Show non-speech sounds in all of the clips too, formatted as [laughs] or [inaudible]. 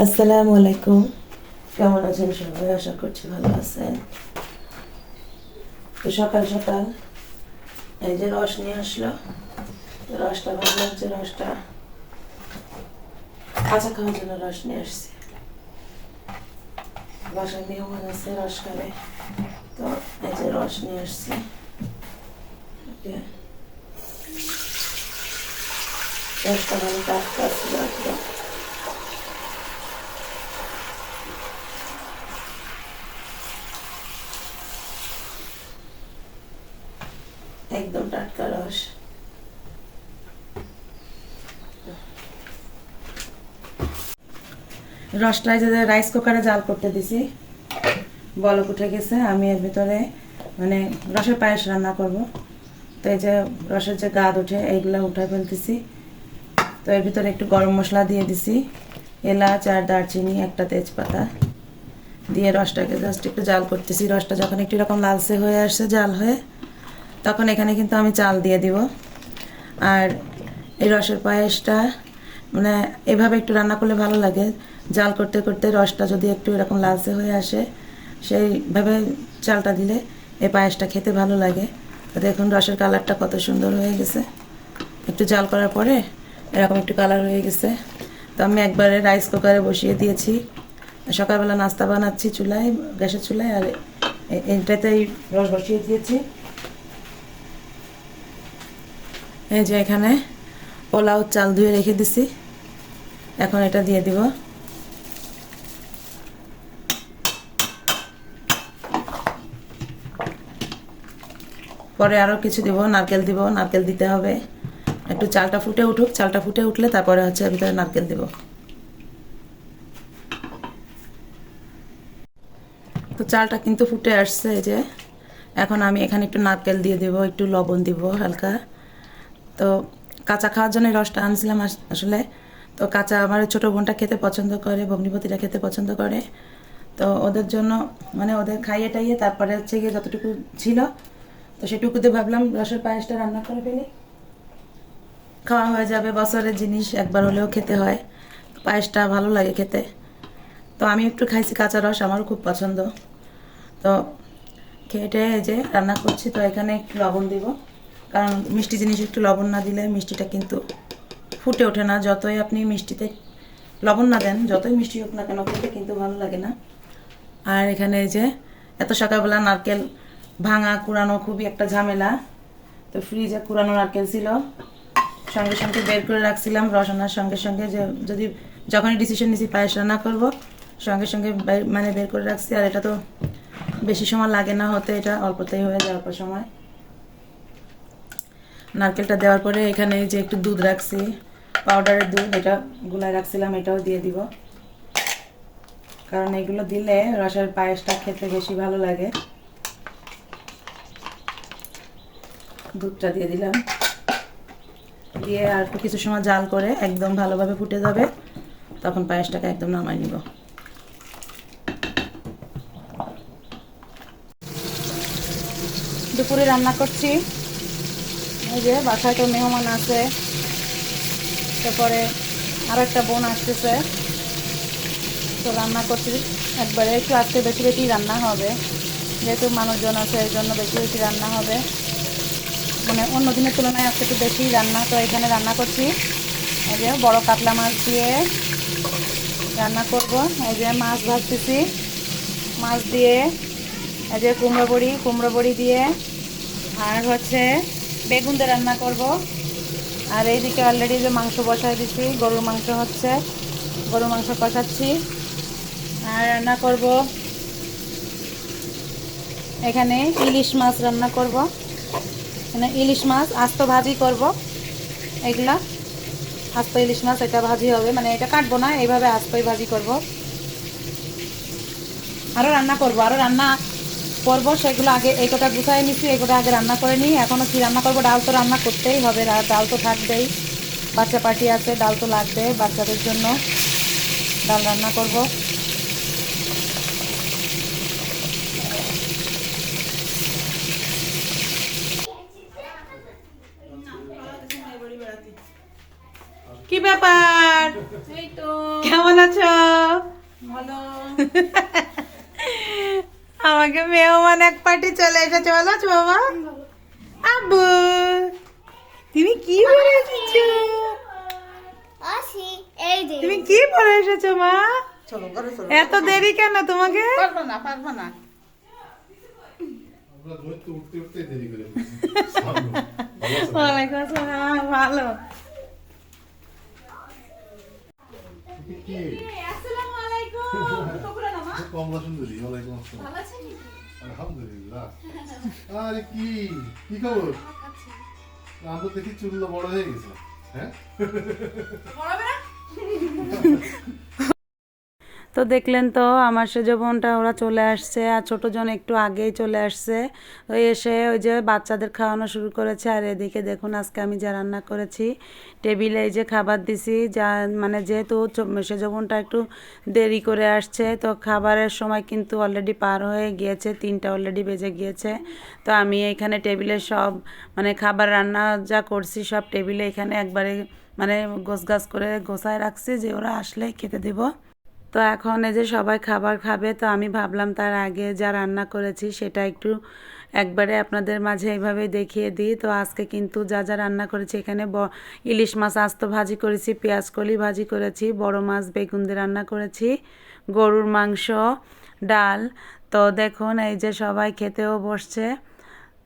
আসসালামু আলাইকুম। কেমন আছেন সবাই? আশা করছি ভালো আছেন। তো সকাল সকাল এই যে রস নিয়ে আসলো। রসটা ভালো লাগছে রসটা। কাঁচা খাওয়ার জন্য রস নিয়ে আসছি। বাসায় মেহমান আছে রস খাবে। তো এই যে রস নিয়ে আসছি। রসটা ভালো টাটকা ছিল একদম একদম টাটকা রস রসটা যে রাইস কুকারে জাল করতে দিছি। বলক উঠে গেছে, আমি এর ভিতরে মানে রসের পায়েস রান্না করব। তো এই যে রসের যে গাদ উঠে এইগুলো উঠে ফেলতেছি। তো এর ভিতরে একটু গরম মশলা দিয়ে দিছি। এলাচ আর দারচিনি, একটা তেজপাতা দিয়ে রসটাকে জাস্ট একটু জাল করতেছি। রসটা যখন একটু এরকম লালসে হয়ে আসছে, জাল হয়ে, তখন এখানে কিন্তু আমি চাল দিয়ে দিব। আর এই রসের পায়েসটা মানে এভাবে একটু রান্না করলে ভালো লাগে। জাল করতে করতে রসটা যদি একটু এরকম লালচে হয়ে আসে, সেইভাবে চালটা দিলে এই পায়েসটা খেতে ভালো লাগে। দেখুন রসের কালারটা কত সুন্দর হয়ে গেছে। একটু জাল করার পরে এরকম একটু কালার হয়ে গেছে। তো আমি একবারে রাইস কুকারে বসিয়ে দিয়েছি। সকালবেলা নাস্তা বানাচ্ছি চুলায়, গ্যাসের চুলায়, আর এইটাতেই রস বসিয়ে দিয়েছি। এই যে এখানে পোলাও চাল ধুয়ে রেখে দিছি। এখন এটা দিয়ে দিব। পরে আরও কিছু দিব, নারকেল দিব, নারকেল দিতে হবে। একটু চালটা ফুটে উঠুক, চালটা ফুটে উঠলে তারপরে হচ্ছে ভিতরে নারকেল দিব। তো চালটা কিন্তু ফুটে আসছে যে। এখন আমি এখানে একটু নারকেল দিয়ে দেবো, একটু লবণ দিব হালকা। তো কাঁচা খাওয়ার জন্য রসটা আনছিলাম আসলে। তো কাঁচা আমার ছোটো বোনটা খেতে পছন্দ করে ভগ্নিপতিরা খেতে পছন্দ করে। তো ওদের জন্য মানে ওদের খাইয়ে টাইয়ে তারপরে হচ্ছে গিয়ে যতটুকু ছিল তো সেটুকুতে ভাবলাম রসের পায়েসটা রান্না করে ফেলি। খাওয়া হয়ে যাবে, বছরের জিনিস, একবার হলেও খেতে হয়। পায়েসটা ভালো লাগে খেতে। তো আমি একটু খাইছি কাঁচা রস, আমারও খুব পছন্দ। তো এই যে রান্না করছি, তো এখানে একটু লবণ দিব। কারণ মিষ্টি জিনিস একটু লবণ না দিলে মিষ্টিটা কিন্তু ফুটে ওঠে না। যতই আপনি মিষ্টিতে লবণ না দেন, যতই মিষ্টি হোক না কেন, খেতে কিন্তু ভালো লাগে না। আর এখানে এই যে, এত সকালবেলা নারকেল ভাঙা কুড়ানো খুবই একটা ঝামেলা। তো ফ্রিজে কুড়ানো নারকেল ছিল। সঙ্গে সঙ্গে বের করে রাখছিলাম রসনার সঙ্গে সঙ্গে যে যদি যখনই ডিসিশন নিছি পায়েস রান্না করব, সঙ্গে সঙ্গে মানে বের করে রাখছি। আর এটা তো বেশি সময় লাগে না হতে, এটা অল্পতেই হয়ে যায় অল্প সময়। নারকেলটা দেওয়ার পরে এখানে যে একটু দুধ রাখছি পাউডারের দুধ, এটা গুলায় রাখছিলাম, এটাও দিয়ে দিব। কারণ এগুলো দিলে রসের পায়েসটা খেতে বেশি ভালো লাগে। দুধটা দিয়ে দিলাম। দিয়ে আর কিছু সময় জাল করে একদম ভালোভাবে ফুটে যাবে, তখন পায়েসটাকে একদম নামাই নিব। দুপুরে রান্না করছি। এই যে বাসায় তো মেহমান আছে। তারপরে আর একটা বোন আসতেছে। তো রান্না করছি। একবারে একটু আজকে বেশি বেশি রান্না হবে। যেহেতু মানুষজন আছে এই জন্য বেশি বেশি রান্না হবে। মানে অন্য দিনের তুলনায় আজকে একটু বেশি রান্না, তো এখানে রান্না করছি। এই যে বড় কাতলা মাছ দিয়ে রান্না করব। এই যে মাছ ভাজতেছি। মাছ দিয়ে এই যে কুমড়ো বড়ি কুমড়ো বড়ি দিয়ে আর হচ্ছে বেগুন দিয়ে রান্না করব। আর এইদিকে অলরেডি যে মাংস বসাই দিছি, গরুর মাংস হচ্ছে, গরুর মাংস কষাচ্ছি। আর রান্না করব। এখানে ইলিশ মাছ রান্না করব। মানে ইলিশ মাছ, আস্ত ভাজি করব। এগুলা, আস্ত ইলিশ মাছ, এটা ভাজি হবে। মানে এটা কাটবো না, এইভাবে আস্তই ভাজি করব। আরও রান্না করব আরও রান্না করব। সেগুলো আগে, এই কটা গুছাই নিচ্ছি এই কটা আগে রান্না করে নিই। এখনও কি রান্না করব? ডাল তো রান্না করতেই হবে ডাল তো থাকবেই। বাচ্চা পার্টি আছে, ডাল তো লাগবে বাচ্চাদের জন্য। ডাল রান্না করব। কি ব্যাপার? এই তো কেমন আছো? ভালো। [laughs] আমাকে মেহমান এক পার্টি চলে এসেছে ভালো আছো বাবা? আব্বু তুমি কি পরে এসেছ? আসি এই যে। তুমি কি পরে এসেছ মা? এত দেরি কেন তোমাকে? পারব না পারব না। ভালো আছো? ওয়ালাইকুম আসসালাম আলাইকুম। কমলা সুন্দরী ওয়ালাইকুম আসসালাম। ভালো আছেন আলহামদুলিল্লাহ। আরে কি কি খবর? আমরা দেখি চুল বড় হয়ে গেছে। হ্যাঁ? [laughs] তো দেখলেন তো, আমার সেজ বোনটা ওরা চলে আসছে আর ছোটো জন একটু আগেই চলে আসছে। তো এসে ওই যে বাচ্চাদের খাওয়ানো শুরু করেছে আর এদিকে দেখুন আজকে আমি যা রান্না করেছি। টেবিলে এই যে খাবার দিছি, যা মানে যেহেতু সেজ বোনটা একটু দেরি করে আসছে, তো খাবারের সময় কিন্তু অলরেডি পার হয়ে গিয়েছে, তিনটা অলরেডি বেজে গিয়েছে। তো আমি এখানে টেবিলে সব মানে খাবার রান্না যা করছি সব টেবিলে এখানে একবারে মানে গোছ গাছ করে গোছায় রাখছি যে ওরা আসলে খেতে দেবো। তো এখন এই যে সবাই খাবার খাবে, তো আমি ভাবলাম তার আগে যা রান্না করেছি সেটা একটু একবারে আপনাদের মাঝে এইভাবে দেখিয়ে দিই। তো আজকে কিন্তু যা যা রান্না করেছি, এখানে ব- ইলিশ মাছ আস্ত ভাজি করেছি, পেঁয়াজ কলি ভাজি করেছি, বড় মাছ বেগুন দিয়ে রান্না করেছি, গরুর মাংস, ডাল। তো দেখুন এই যে সবাই খেতেও বসছে।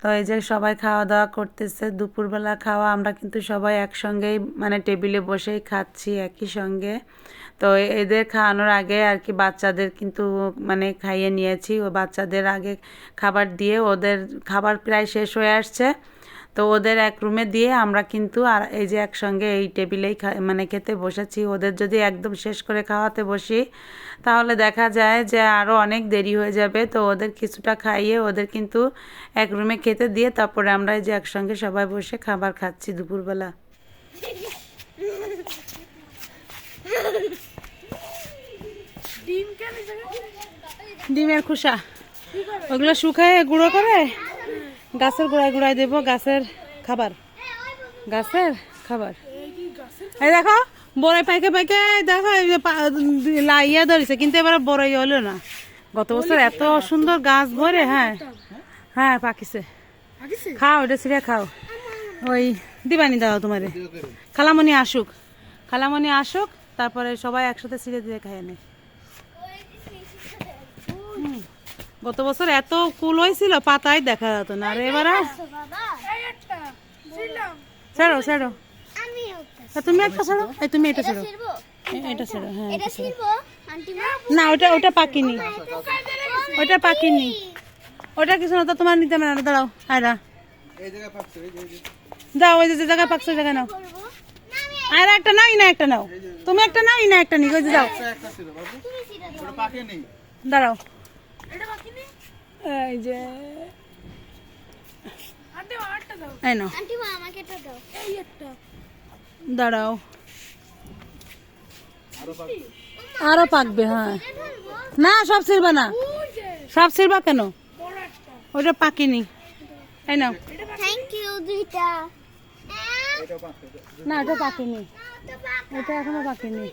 তো এই যে সবাই খাওয়া দাওয়া করতেছে, দুপুরবেলা খাওয়া, আমরা কিন্তু সবাই একসঙ্গেই মানে টেবিলে বসেই খাচ্ছি, একই সঙ্গে। তো এদের খাওয়ানোর আগে আর কি বাচ্চাদের কিন্তু মানে খাইয়ে নিয়েছি। ও বাচ্চাদের আগে খাবার দিয়ে ওদের খাবার প্রায় শেষ হয়ে আসছে। তো ওদের এক রুমে দিয়ে আমরা কিন্তু আর এই যে একসঙ্গে এই টেবিলেই মানে খেতে বসেছি। ওদের যদি একদম শেষ করে খাওয়াতে বসি তাহলে দেখা যায় যে আরও অনেক দেরি হয়ে যাবে। তো ওদের কিছুটা খাইয়ে ওদের কিন্তু এক রুমে খেতে দিয়ে তারপরে আমরা এই যে একসঙ্গে সবাই বসে খাবার খাচ্ছি দুপুরবেলা। ডিমের খোসা। ওগুলো শুকায় গুঁড়ো করে? গাছের গোড়ায় গোড়ায় দেবো গাছের খাবার। গাছের খাবার। এই দেখো বড়াই পাইকে পাইকে দেখো লাইয়া ধরেছে কিন্তু এবারে বড়াই হলো না। গত বছর এত সুন্দর গাছ ভরে হ্যাঁ। হ্যাঁ পাকিছে। খাও এটা ছিঁড়ে খাও। ওই দিবানি দাও তোমারে। খালামণি আসুক। খালামণি আসুক তারপরে সবাই একসাথে ছিঁড়ে দিয়ে খাইয়ে নেয় গত বছর এত কুল হয়েছিল পাতায় দেখা যেত না। আর এবার ছাড়ো ছাড়ো। তুমি একটা ছাড়ো। এই তুমি এটা ছাড়ো। এটা ছাড়ো। হ্যাঁ এটা ছিড়বো? না ওটা ওটা পাকিনি। ওটা পাকিনি। ওটা কিছু না তো তোমার নিতে হবে না দাঁড়াও আয়রা। দাও ওই যে জায়গায় পাকছে ওই জায়গায় নাও। আর একটা নাও না একটা নাও। তুমি একটা নাও না একটা নি ওই যে যাও তুমি ছিড়ে দাও। দাঁড়াও। এই যে। আন্টি মা আটটা দাও। এই নাও। আন্টি মা আমাকে এটা দাও। এই একটা। দাঁড়াও। আরও পাকবে হ্যাঁ। না সব ছিড়বা না। সব ছিড়বা কেন? ওটা পাকিনি। এই নাও। থ্যাংক ইউ দুইটা। না ওটা পাকিনি। ওটা এখনও পাকিনি।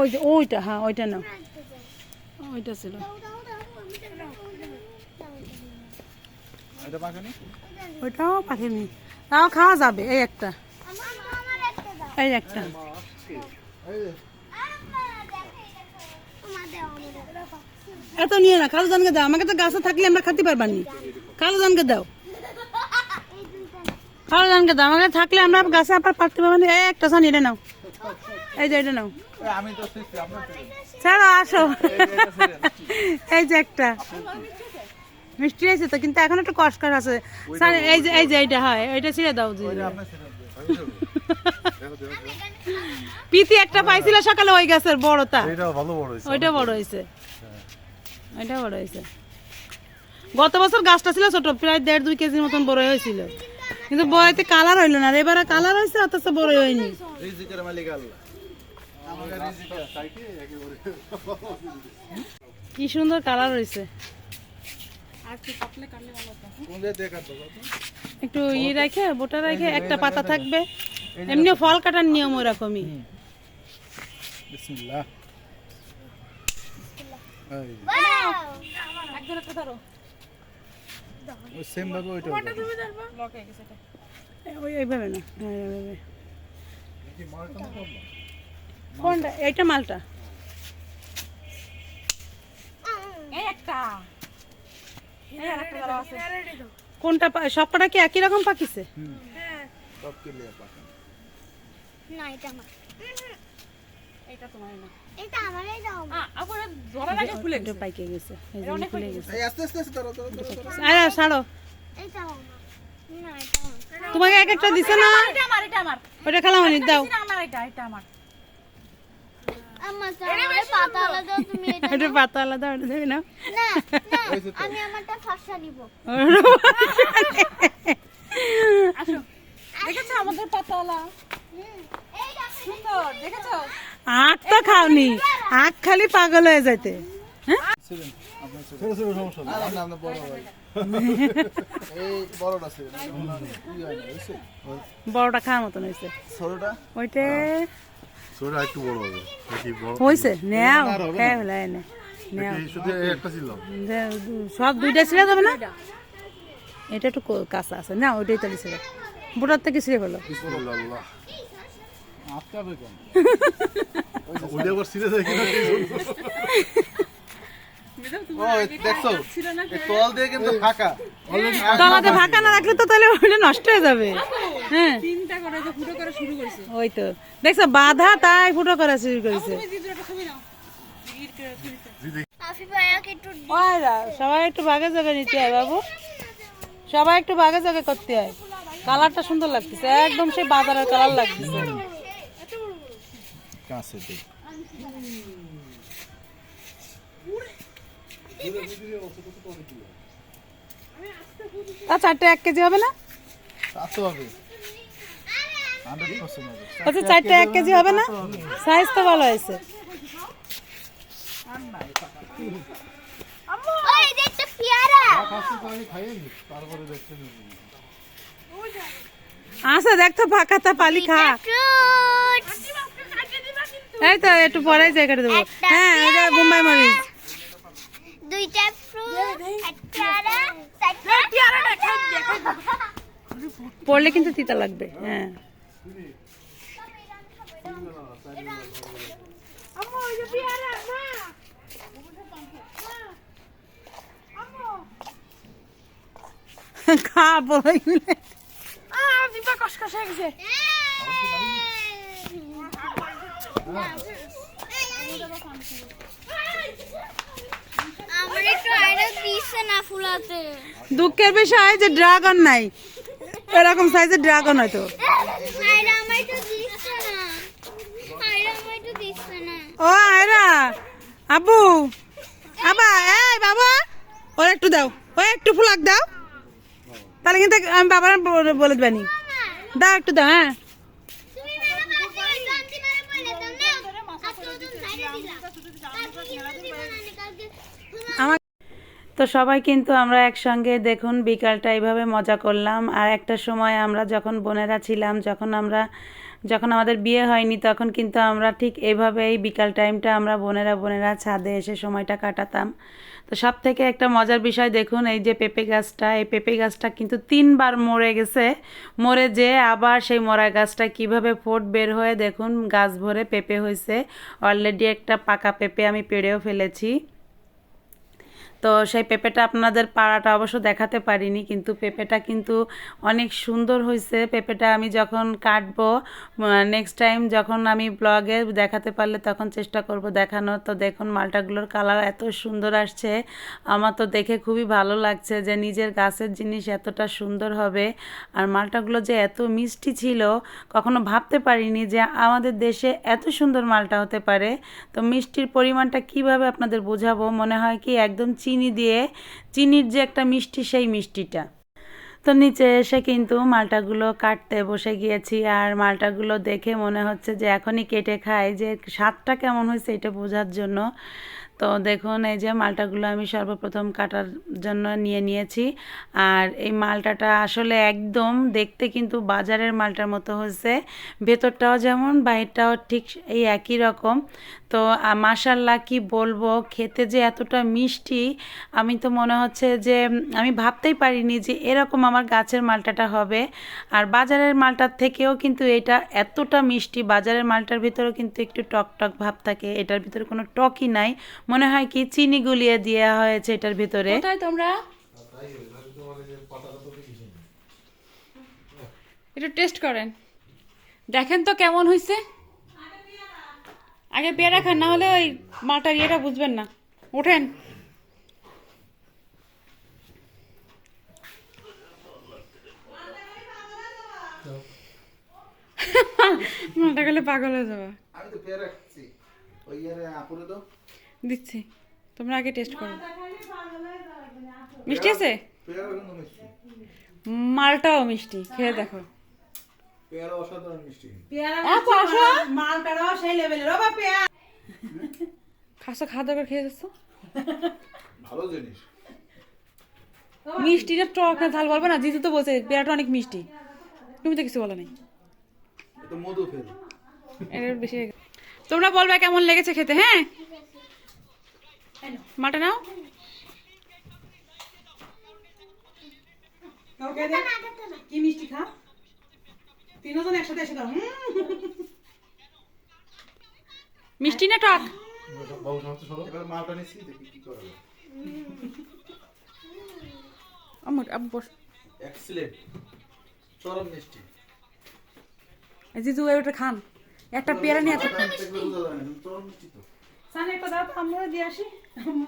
ওই যে ওইটা হ্যাঁ ওইটা নাও। ওইটা ছিল। ওইটাও পাকিনি তাও খাওয়া যাবে এই একটা। এই একটা। এত নিয়ে না কালো জানকে দাও। আমাকে তো গাছে থাকলে আমরা খাতে পারবানি। কালো জানকে দাও। কালো জানকে দাও আমাকে থাকলে আমরা গাছে আবার পারতে পারবানি। এই একটা সানি এটা নাও। এই যে এটা নাও। ছাড়ো আসো। এই যে একটা। মিষ্টি আছে তো কিন্তু এখন একটু কষ্টার আছে। সানি, এই যে এই যে এইটা হয় এইটা ছিঁড়ে দাও জি পিতি একটা পাইছিল সকালে ওই গাছের বড়টা। ওইটা বড় হয়েছে। ওইটা বড় হয়েছে। গত বছর গাছটা ছিল ছোট প্রায় দেড় দুই কেজির মতন বড় হয়েছিল। কিন্তু বড়াইতে কালার হইল না এবারে কালার হয়েছে অথচ বড় হয়নি। কি সুন্দর কালার হয়েছে একটু ই রেখে বোটা রেখে একটা পাতা থাকবে। এমনি ফল কাটার নিয়ম ওরকমই বিসমিল্লাহ। ওই সেম ভাবে ওইটা ওই এইভাবে না হ্যাঁ, কোনটা? এইটা মালটা? কোনটা পা- সবকটা কি একই রকম পাকিছে? সব না এটা আমার। এটা তোমার না। এটা আমার এটা আমার এটা পাইকে গেছে। এই জন্য খুলে গেছে। এই আস্তে আস্তে আস্তে ধরো ধরো ধরো ধরো। আরে ছাড়ো। এটা আমার। না এটা আমার। তোমাকে এক একটা দিছে না? ওটা খেলা অনেক দাও। আমার তো আমার এটা এটা পাতা আলাদা ওটা দেবে না না না আমি আমারটা ফসা নিব। দেখেছ আমাদের পাতাওয়ালা এই দেখো। সুন্দর দেখেছ? আখ তো খাওনি। আখ খালি পাগল হয়ে যাইতে। [laughs] বড়টা হয় বড়টা খাওয়ার মতন হয়েছে। ছোটটা? ওইটা একটু বড় হবে। নাকি বড় নেও খেয়ে ফেলে এনে নেও। শুধু একটা ছিল। সব দুইটা ছিঁড়ে যাবে না? এটা একটু কাঁচা আছে। না ওইটাই তাহলে ছিঁড়ে। বুটার থেকে ছিঁড়ে ফেলো। ফাঁকা। তলাতে ফাঁকা না রাখলে তো তাহলে নষ্ট হয়ে যাবে। হ্যাঁ। ওই তো। দেখছ বাধা তাই ফুটো করা শুরু করেছে। সবাই একটু বাগে জাগে নিতে হয় বাবু। সবাই একটু বাগে জাগে করতে হয়। কালারটা সুন্দর লাগতেছে একদম সেই বাজারের কালার লাগতেছে। কাছে তা চারটে এক কেজি হবে না? হবে। আচ্ছা চারটে এক কেজি হবে না? সাইজ তো ভালো হয়েছে। আচ্ছা দেখ তো ফাঁকা তা পালি খা। এই তো একটু পরে জায়গাটা দেবো। হ্যাঁ এটা বোম্বাই মরিচ। দুইটা ফ্রুট পেয়ারা [laughs] পড়লে কিন্তু তিতা লাগবে হ্যাঁ। আম্মু ওই যে পেয়ারা মা খা আ কসকস হয়ে গেছে দুঃখের বিষয় যে ড্রাগন নাই। এরকম সাইজের ড্রাগন হয়তো। ও আয়রা। আবু আবা এই বাবা ও একটু দাও। ও একটু ফুলাক দাও। তাহলে কিন্তু আমি বাবার বলে- বলে দেবানি দাও একটু দাও হ্যাঁ তুমি মেরে মারতে ওই শান্তি মেরে বলে দাও না আজকে ওজন সাইডে দিলা কালকে কিন্তু দিবা না কালকে আমার তো সবাই কিন্তু আমরা একসঙ্গে দেখুন বিকালটা এইভাবে মজা করলাম। আর একটা সময় আমরা যখন বোনেরা ছিলাম, যখন আমরা, যখন আমাদের বিয়ে হয়নি, তখন কিন্তু আমরা ঠিক এইভাবেই বিকাল টাইমটা আমরা বোনেরা বোনেরা ছাদে এসে সময়টা কাটাতাম। তো সব থেকে একটা মজার বিষয় দেখুন, এই যে পেঁপে গাছটা, এই পেঁপে গাছটা কিন্তু তিনবার মরে গেছে। মরে যে আবার সেই মরা গাছটা কীভাবে ফোট বের হয়ে দেখুন, গাছ ভরে পেঁপে হয়েছে। অলরেডি একটা পাকা পেঁপে আমি পেড়েও ফেলেছি। তো সেই পেঁপেটা আপনাদের পাড়াটা অবশ্য দেখাতে পারিনি, কিন্তু পেঁপেটা কিন্তু অনেক সুন্দর হয়েছে। পেঁপেটা আমি যখন কাটবো নেক্সট টাইম যখন আমি ব্লগে দেখাতে পারলে তখন চেষ্টা করব দেখানোর। তো দেখুন, মালটাগুলোর কালার এত সুন্দর আসছে। আমার তো দেখে খুবই ভালো লাগছে যে নিজের গাছের জিনিস এতটা সুন্দর হবে। আর মালটাগুলো যে এত মিষ্টি ছিল, কখনো ভাবতে পারিনি যে আমাদের দেশে এত সুন্দর মালটা হতে পারে। তো মিষ্টির পরিমাণটা কীভাবে আপনাদের বোঝাবো? মনে হয় কি একদম চিনি দিয়ে, চিনির যে একটা মিষ্টি সেই মিষ্টিটা। তো নিচে এসে কিন্তু মালটাগুলো কাটতে বসে গিয়েছি আর মালটাগুলো দেখে মনে হচ্ছে যে এখনই কেটে খাই, যে স্বাদটা কেমন হয়েছে এটা বোঝার জন্য। তো দেখুন, এই যে মালটাগুলো আমি সর্বপ্রথম কাটার জন্য নিয়ে নিয়েছি। আর এই মালটাটা আসলে একদম দেখতে কিন্তু বাজারের মালটার মতো হয়েছে। ভেতরটাও যেমন, বাইরটাও ঠিক এই একই রকম। তো মাসাল্লাহ কি বলব, খেতে যে এতটা মিষ্টি, আমি তো মনে হচ্ছে যে আমি ভাবতেই পারিনি যে এরকম আমার গাছের মালটাটা হবে। আর বাজারের মালটার থেকেও কিন্তু এটা এতটা মিষ্টি, বাজারের মালটার ভিতরেও কিন্তু একটু টক টক ভাব থাকে, এটার ভিতরে কোনো টকই নাই। মনে হয় কি চিনি গুলিয়ে দেওয়া হয়েছে এটার ভিতরে। তোমরা? একটু টেস্ট করেন। দেখেন তো কেমন হয়েছে আগে পেয়ারা খান না হলে ওই মাটার ইয়েটা বুঝবেন না। ওঠেন। মালটা গেলে পাগল হয়ে যাবে। আমি তো পেয়ারা খাচ্ছি। ওই ইয়ারে আপুরে দাও। দিচ্ছি। তোমরা আগে টেস্ট করো। মিষ্টি আছে? মালটাও মিষ্টি খেয়ে দেখো। পেয়ারা অসাধারণ মিষ্টি। আপু আসো মালটারাও সেই লেভেলের ও বাপে খাসা খাওয়া দাওয়া করে খেয়ে যাচ্ছ? ভালো জিনিস। মিষ্টিটা টক না ঝাল বলবে না জিতু তো বলছে পেয়ারাটা অনেক মিষ্টি। তুমি তো কিছু বলো নাই। এটা মধু ফেল এর বেশি তোমরা বলবে কেমন লেগেছে খেতে হ্যাঁ? মাটা নাও। কি মিষ্টি খা তিনজন একসাথে এসে দাও মিষ্টি না টক? এবার মালটা নিচ্ছি দেখি কি করা যায়। আমার আব্বু বস। এক্সিলেন্ট চরম মিষ্টি। জিতু ওটা খান। একটা পেয়ারা নিয়ে কিন্তু চরম মিষ্টি। তো। সামনে একটা দাও আমরা দিয়ে আসি।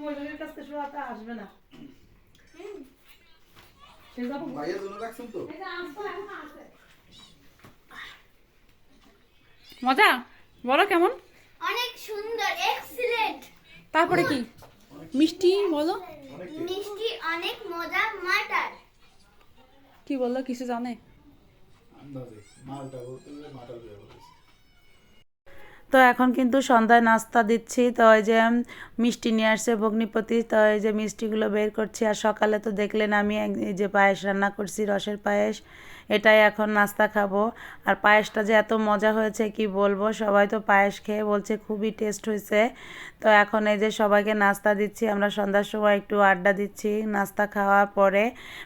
মজুরের কাছ থেকে শুরু আসবে না। ভাইয়ের জন্য রাখছেন তো? মজা? বলো কেমন? অনেক সুন্দর এক্সিলেন্ট তারপরে কি? মিষ্টি বলো। মিষ্টি অনেক মজা মাটার। কি বলল? কিছু জানে? আন্দাজে। মালটা বলতে গেলে মালটা দেওয়া বলেছে। তো এখন কিন্তু সন্ধ্যায় নাস্তা দিচ্ছি। তো এই যে মিষ্টি নিয়ে আসছে ভগ্নিপতি। তো এই যে মিষ্টিগুলো বের করছি। আর সকালে তো দেখলেন আমি এই যে পায়েস রান্না করছি রসের পায়েস। এটাই এখন নাস্তা খাব। আর পায়েসটা যে এত মজা হয়েছে, কি বলব? সবাই তো পায়েস খেয়ে বলছে খুবই টেস্ট হয়েছে। তো এখন এই যে সবাইকে নাস্তা দিচ্ছি, আমরা সন্ধ্যার সময় একটু আড্ডা দিচ্ছি নাস্তা খাওয়ার পরে।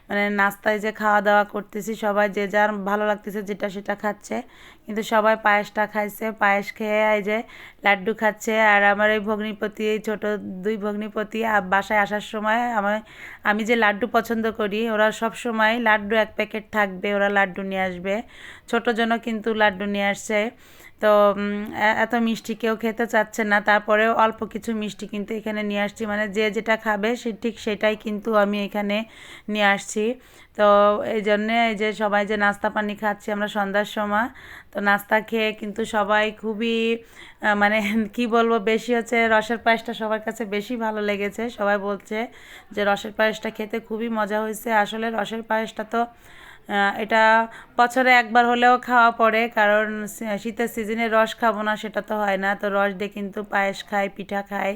মানে নাস্তায় যে খাওয়া দাওয়া করতেছি, সবাই যে যার ভালো লাগতেছে যেটা সেটা খাচ্ছে। কিন্তু সবাই পায়েসটা খাইছে, পায়েস খেয়ে এই যে লাড্ডু খাচ্ছে আর আমার এই ভগ্নিপতি, এই ছোটো দুই ভগ্নিপতি বাসায় আসার সময় আমার আমি যে লাড্ডু পছন্দ করি, ওরা সব সময় লাড্ডু এক প্যাকেট থাকবে, ওরা লাড্ডু নিয়ে আসবে। ছোটো জন্য কিন্তু লাড্ডু নিয়ে আসছে। তো এত মিষ্টি কেউ খেতে চাচ্ছে না। তারপরেও অল্প কিছু মিষ্টি কিন্তু এখানে নিয়ে আসছি। মানে যে যেটা খাবে সে ঠিক সেটাই কিন্তু আমি এখানে নিয়ে আসছি। তো, এই জন্যে এই যে সবাই যে নাস্তা পানি খাচ্ছি আমরা সন্ধ্যার সময়, তো নাস্তা খেয়ে কিন্তু সবাই খুবই মানে কি বলব, বেশি হচ্ছে রসের পায়েসটা সবার কাছে বেশি ভালো লেগেছে। সবাই বলছে যে রসের পায়েসটা খেতে খুবই মজা হয়েছে। আসলে রসের পায়েসটা তো এটা বছরে একবার হলেও খাওয়া পড়ে কারণ শীতের সিজনে রস খাব না সেটা তো হয় না। তো রস দিয়ে কিন্তু পায়েস খাই পিঠা খাই।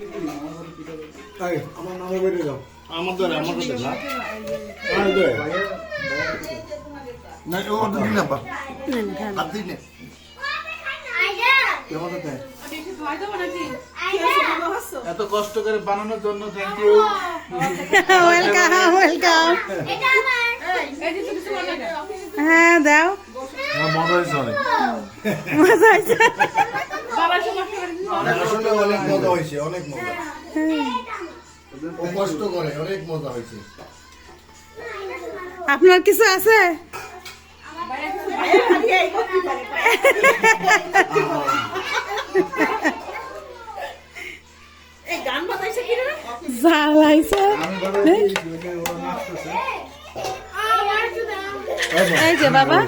এত কষ্ট করে বানানোর জন্য থ্যাংক ইউ ওয়েলকাম ওয়েলকাম হ্যাঁ দাও। মজা হয়েছে অনেক। মজা হয়েছে। অনেক মজা হয়েছে অনেক মজা। ও কষ্ট করে অনেক মজা হয়েছে। আপনার কিছু আছে? জ্বালাইছে। এই যে বাবা।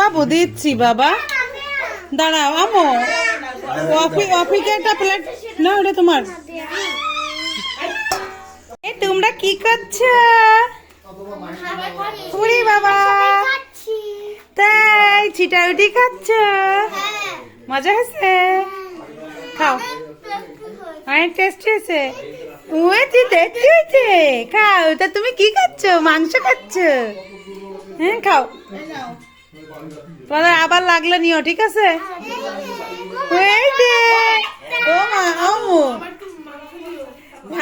বাবু দিচ্ছি বাবা। দাঁড়াও আমো। অফি অফিকে একটা প্লেট না ওটা তোমার। তোমরা কি করছ উড়ি বাবা। তাই ছিটাউটি খাচ্ছ? মজা হয়েছে? খাও। অনেক টেস্টি হয়েছে। ওয়েছে টেস্টি হয়েছে। খাও, তা তুমি কি খাচ্ছ? মাংস খাচ্ছ? হ্যাঁ খাও। তোমাদের আবার লাগলে নিও, ঠিক আছে? ও মা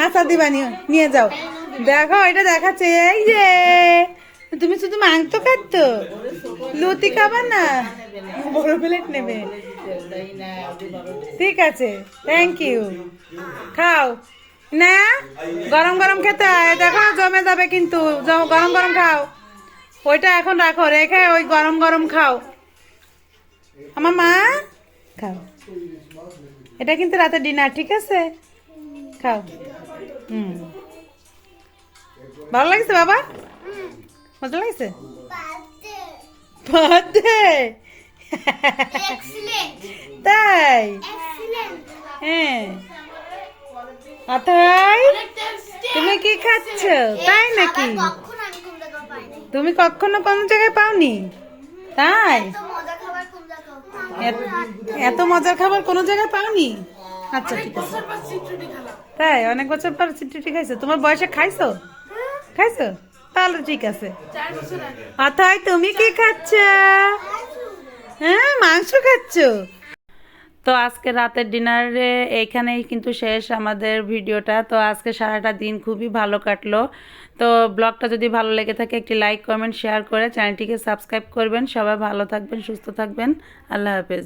আচ্ছা দিবা নিও, নিয়ে যাও। দেখো, এটা দেখাচ্ছে। এই যে। তুমি শুধু মাংস খাচ্ছ? লুতি খাবার না? বড় প্লেট নেবে। ঠিক আছে। থ্যাংক ইউ খাও। না? গরম গরম খেতে হয়। দেখো, জমে যাবে কিন্তু। গরম গরম খাও। ওইটা এখন রাখো। রেখে ওই গরম গরম খাও। আমার মা? খাও। এটা কিন্তু রাতে ডিনার ঠিক আছে? খাও। হুম। ভালো লাগছে বাবা? মজা লাগছে? তাই? হ্যাঁ। তুমি কি খাচ্ছ? তাই নাকি? কখন আমি কোন জায়গা পাইনি। তুমি কখনো কোন জায়গায় পাওনি? তাই? তো মজা খাবার কোন জায়গা এত- এত মজার খাবার কোনো জায়গায় পাওনি? আচ্ছা ঠিক আছে। তাই অনেক বছর পর চিটুটি খাইছো। তোমার বয়সে খাইছো? খাইছো? তাহলে ঠিক আছে। অথয় তুমি কি খাচ্ছ? হ্যাঁ মাংস খাচ্ছ? তো আজকে রাতের ডিনারে এইখানেই কিন্তু শেষ আমাদের ভিডিওটা। তো আজকে সারাটা দিন খুবই ভালো কাটলো। তো ব্লগটা যদি ভালো লেগে থাকে, একটি লাইক, কমেন্ট, শেয়ার করে চ্যানেলটিকে সাবস্ক্রাইব করবেন। সবাই ভালো থাকবেন, সুস্থ থাকবেন। আল্লাহ হাফেজ।